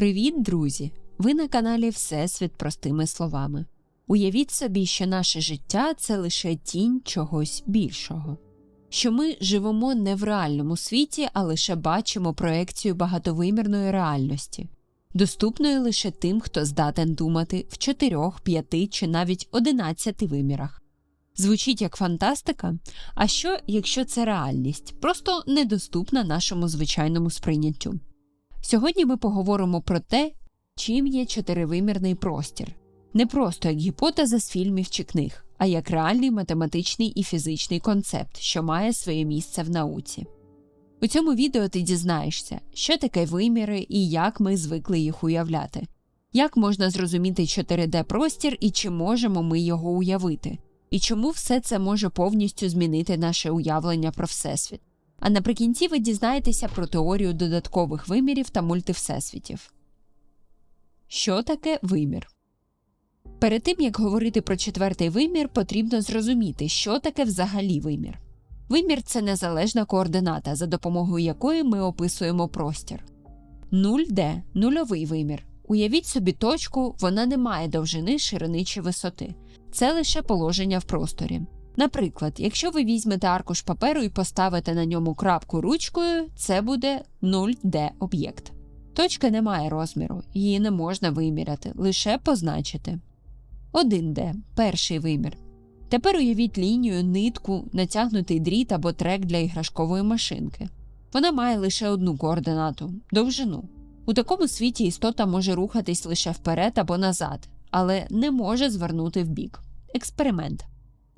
Привіт, друзі! Ви на каналі Всесвіт простими словами. Уявіть собі, що наше життя це лише тінь чогось більшого, що ми живемо не в реальному світі, а лише бачимо проекцію багатовимірної реальності, доступної лише тим, хто здатен думати в чотирьох, п'яти чи навіть одинадцяти вимірах. Звучить як фантастика. А що, якщо це реальність, просто недоступна нашому звичайному сприйняттю? Сьогодні ми поговоримо про те, чим є чотиривимірний простір, не просто як гіпотеза з фільмів чи книг, а як реальний математичний і фізичний концепт, що має своє місце в науці. У цьому відео ти дізнаєшся, що таке виміри і як ми звикли їх уявляти, як можна зрозуміти 4D простір і чи можемо ми його уявити, і чому все це може повністю змінити наше уявлення про Всесвіт. А наприкінці ви дізнаєтеся про теорію додаткових вимірів та мультивсесвітів. Що таке вимір? Перед тим як говорити про четвертий вимір, потрібно зрозуміти, що таке взагалі вимір. Вимір це незалежна координата, за допомогою якої ми описуємо простір. 0D – нульовий вимір. Уявіть собі точку, вона не має довжини, ширини чи висоти. Це лише положення в просторі. Наприклад, якщо ви візьмете аркуш паперу і поставите на ньому крапку ручкою, це буде 0D об'єкт. Точка не має розміру, її не можна виміряти, лише позначити. 1D перший вимір. Тепер уявіть лінію, нитку, натягнутий дріт або трек для іграшкової машинки. Вона має лише одну координату довжину. У такому світі істота може рухатись лише вперед або назад, але не може звернути вбік. Експеримент.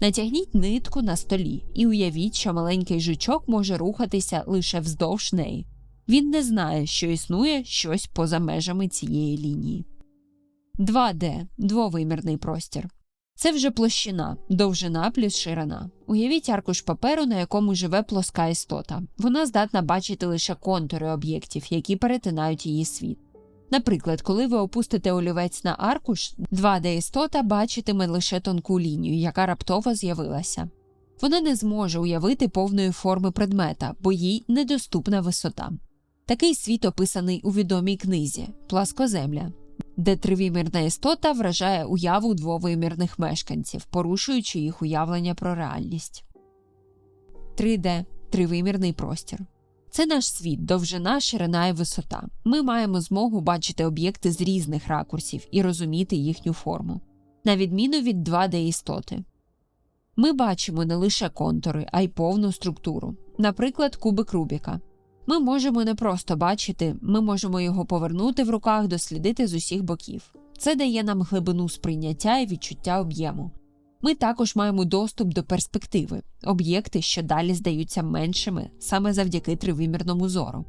Натягніть нитку на столі і уявіть, що маленький жучок може рухатися лише вздовж неї. Він не знає, що існує щось поза межами цієї лінії. 2D двовимірний простір. Це вже площина, довжина плюс ширина. Уявіть аркуш паперу, на якому живе плоска істота. Вона здатна бачити лише контури об'єктів, які перетинають її світ. Наприклад, коли ви опустите олівець на аркуш, 2D-істота бачитиме лише тонку лінію, яка раптово з'явилася. Вона не зможе уявити повної форми предмета, бо їй недоступна висота. Такий світ описаний у відомій книзі Пласкоземля, де тривимірна істота вражає уяву двовимірних мешканців, порушуючи їх уявлення про реальність. 3D тривимірний простір. Це наш світ, довжина, ширина і висота. Ми маємо змогу бачити об'єкти з різних ракурсів і розуміти їхню форму, на відміну від 2D істоти. Ми бачимо не лише контури, а й повну структуру, наприклад, кубик Рубіка. Ми можемо не просто бачити, ми можемо його повернути в руках, дослідити з усіх боків. Це дає нам глибину сприйняття і відчуття об'єму. Ми також маємо доступ до перспективи, об'єкти, що далі здаються меншими саме завдяки тривимірному зору.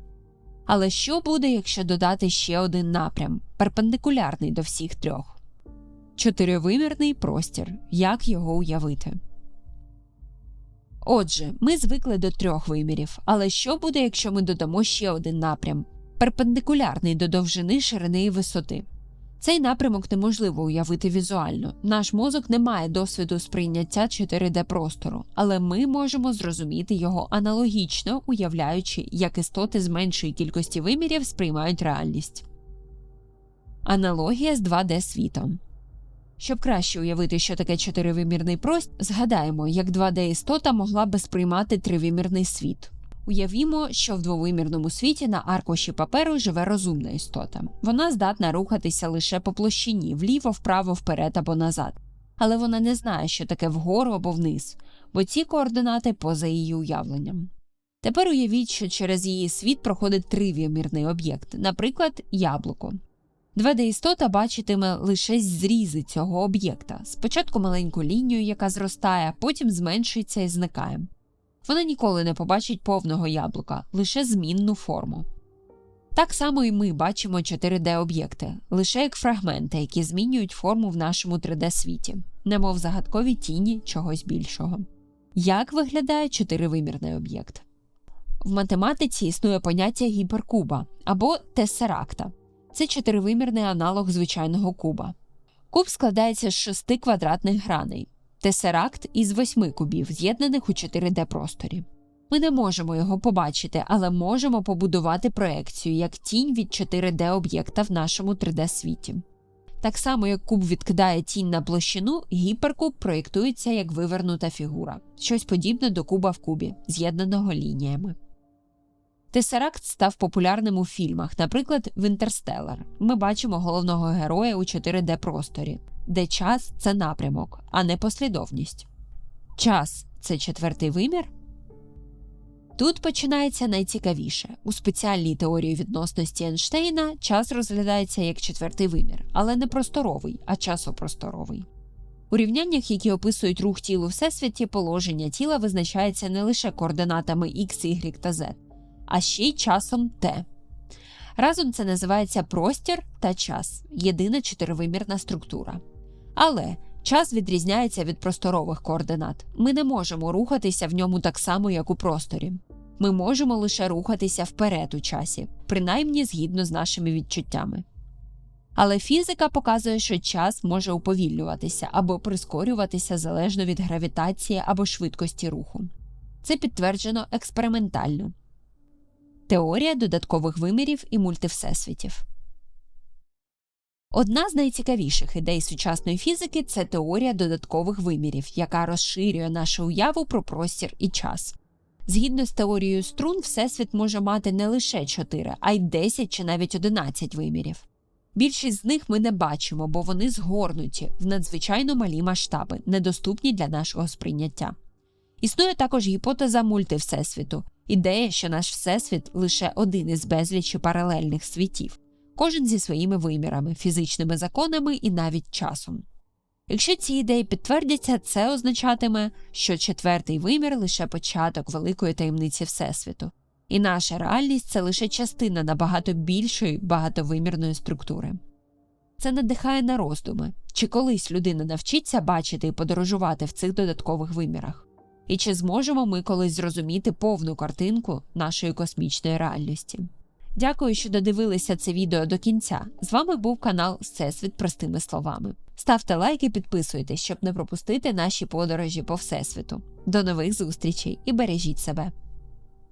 Але що буде, якщо додати ще один напрям, перпендикулярний до всіх трьох? Чотиривимірний простір. Як його уявити? Отже, ми звикли до трьох вимірів, але що буде, якщо ми додамо ще один напрям перпендикулярний до довжини, ширини і висоти? Цей напрямок неможливо уявити візуально. Наш мозок не має досвіду сприйняття 4D простору, але ми можемо зрозуміти його аналогічно, уявляючи, як істоти з меншої кількості вимірів сприймають реальність. Аналогія з 2D світом. Щоб краще уявити, що таке чотиривимірний простір, згадаємо, як 2D-істота могла би сприймати тривимірний світ. Уявімо, що в двовимірному світі на аркуші паперу живе розумна істота. Вона здатна рухатися лише по площині вліво, вправо, вперед або назад. Але вона не знає, що таке вгору або вниз, бо ці координати поза її уявленням. Тепер уявіть, що через її світ проходить тривимірний об'єкт, наприклад, яблуко. 2D-істота бачитиме лише зрізи цього об'єкта, спочатку маленьку лінію, яка зростає, потім зменшується і зникає. Вона ніколи не побачить повного яблука, лише змінну форму. Так само і ми бачимо 4D об'єкти, лише як фрагменти, які змінюють форму в нашому 3D світі, немов загадкові тіні чогось більшого. Як виглядає чотиривимірний об'єкт? В математиці існує поняття гіперкуба або тесеракта. Це чотиривимірний аналог звичайного куба. Куб складається з шести квадратних граней, тесеракт із восьми кубів, з'єднаних у 4D просторі. Ми не можемо його побачити, але можемо побудувати проекцію як тінь від 4D об'єкта в нашому 3D світі. Так само, як куб відкидає тінь на площину, гіперкуб проєктується як вивернута фігура, щось подібне до куба в кубі, з'єднаного лініями. Тесеракт став популярним у фільмах, наприклад, в Інтерстеллар. Ми бачимо головного героя у 4D просторі, де час це напрямок, а не послідовність. Час це четвертий вимір. Тут починається найцікавіше. У спеціальній теорії відносності Ейнштейна час розглядається як четвертий вимір, але не просторовий, а часопросторовий. У рівняннях, які описують рух тілу всесвіті, положення тіла визначається не лише координатами x, y та z, а ще й часом t. Разом це називається простір та час єдина чотиривимірна структура. Але час відрізняється від просторових координат. Ми не можемо рухатися в ньому так само, як у просторі. Ми можемо лише рухатися вперед у часі, принаймні згідно з нашими відчуттями. Але фізика показує, що час може уповільнюватися або прискорюватися залежно від гравітації або швидкості руху. Це підтверджено експериментально. Теорія додаткових вимірів і мультивсесвітів. Одна з найцікавіших ідей сучасної фізики це теорія додаткових вимірів, яка розширює нашу уяву про простір і час. Згідно з теорією струн, Всесвіт може мати не лише 4, а й 10 чи навіть 11 вимірів. Більшість з них ми не бачимо, бо вони згорнуті в надзвичайно малі масштаби, недоступні для нашого сприйняття. Існує також гіпотеза мультивсесвіту, ідея, що наш всесвіт лише один із безлічі паралельних світів, кожен зі своїми вимірами, фізичними законами і навіть часом. Якщо ці ідеї підтвердяться, це означатиме, що четвертий вимір лише початок великої таємниці Всесвіту, і наша реальність це лише частина набагато більшої багатовимірної структури. Це надихає на роздуми, чи колись людина навчиться бачити і подорожувати в цих додаткових вимірах, і чи зможемо ми колись зрозуміти повну картинку нашої космічної реальності. Дякую, що додивилися це відео до кінця. З вами був канал Всесвіт простими словами. Ставте лайки, підписуйтесь, щоб не пропустити наші подорожі по всесвіту. До нових зустрічей і бережіть себе!